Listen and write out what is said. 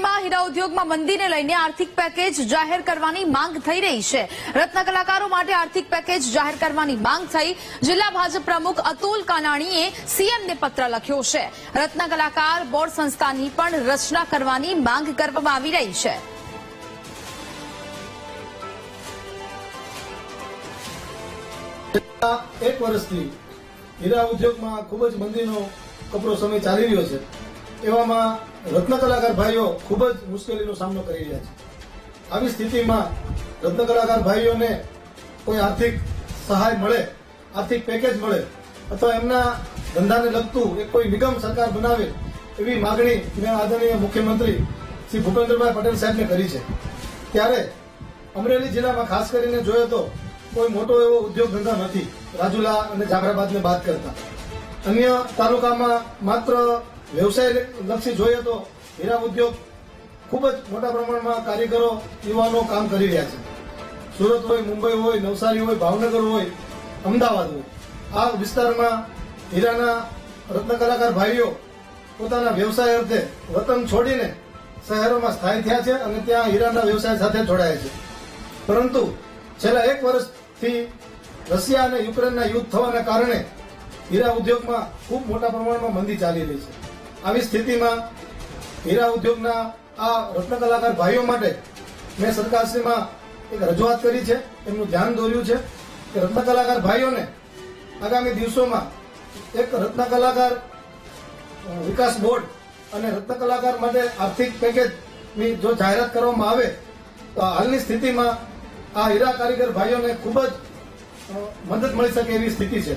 મોરબીમાં હીરા ઉદ્યોગમાં મંદીને લઈને આર્થિક પેકેજ જાહેર કરવાની માંગ થઈ રહી છે. રત્ન કલાકારો માટે આર્થિક પેકેજ જાહેર કરવાની માંગ થઈ. જિલ્લા ભાજપ પ્રમુખ અતુલ કાનાણીએ સીએમને પત્ર લખ્યો છે. રત્ન કલાકાર બોર્ડ સંસ્થાની પણ રચના કરવાની માંગ કરવામાં આવી રહી છે. એક વર્ષથી હીરા ઉદ્યોગમાં ખૂબ જ મંદીનો કપરો સમય ચાલી રહ્યો છે. એવામાં રત્ન કલાકાર ભાઈઓ ખૂબ જ મુશ્કેલીનો સામનો કરી રહ્યા છે. આવી સ્થિતિમાં રત્ન કલાકાર ભાઈઓને કોઈ આર્થિક સહાય મળે, આર્થિક પેકેજ મળે, અથવા એમના ધંધાને લગતું એક કોઈ નિગમ સરકાર બનાવે એવી માગણી મેં આદરણીય મુખ્યમંત્રી શ્રી ભૂપેન્દ્રભાઈ પટેલ સાહેબને કરી છે. ત્યારે અમરેલી જિલ્લામાં ખાસ કરીને જોયો તો કોઈ મોટો એવો ઉદ્યોગ ધંધા નથી. રાજુલા અને જાફરાબાદને બાદ કરતા. અન્ય તાલુકામાં માત્ર વ્યવસાય લક્ષી જોઈએ તો હીરા ઉદ્યોગ ખૂબ જ મોટા પ્રમાણમાં કારીગરો, યુવાનો કામ કરી રહ્યા છે. સુરત હોય, મુંબઈ હોય, નવસારી હોય, ભાવનગર હોય, અમદાવાદ હોય. આ વિસ્તારમાં હીરાના રત્ન કલાકાર ભાઈઓ પોતાના વ્યવસાય અર્થે વતન છોડીને શહેરોમાં સ્થાયી થયા છે અને ત્યાં હીરાના વ્યવસાય સાથે જોડાયા છે. પરંતુ છેલ્લા એક વર્ષથી રશિયા અને યુક્રેનના યુદ્ધ થવાના કારણે હીરા ઉદ્યોગમાં ખૂબ મોટા પ્રમાણમાં મંદી ચાલી રહી છે. આવી સ્થિતિમાં હીરા ઉદ્યોગના આ રત્ન કલાકાર ભાઈઓ માટે મેં સરકારશ્રીમાં એક રજૂઆત કરી છે, એમનું ધ્યાન દોર્યું છે કે રત્ન કલાકાર ભાઈઓને આગામી દિવસોમાં એક રત્ન કલાકાર વિકાસ બોર્ડ અને રત્ન કલાકાર માટે આર્થિક પેકેજની જો જાહેરાત કરવામાં આવે, તો હાલની સ્થિતિમાં આ હીરા કારીગર ભાઈઓને ખૂબ જ મદદ મળી શકે એવી સ્થિતિ છે.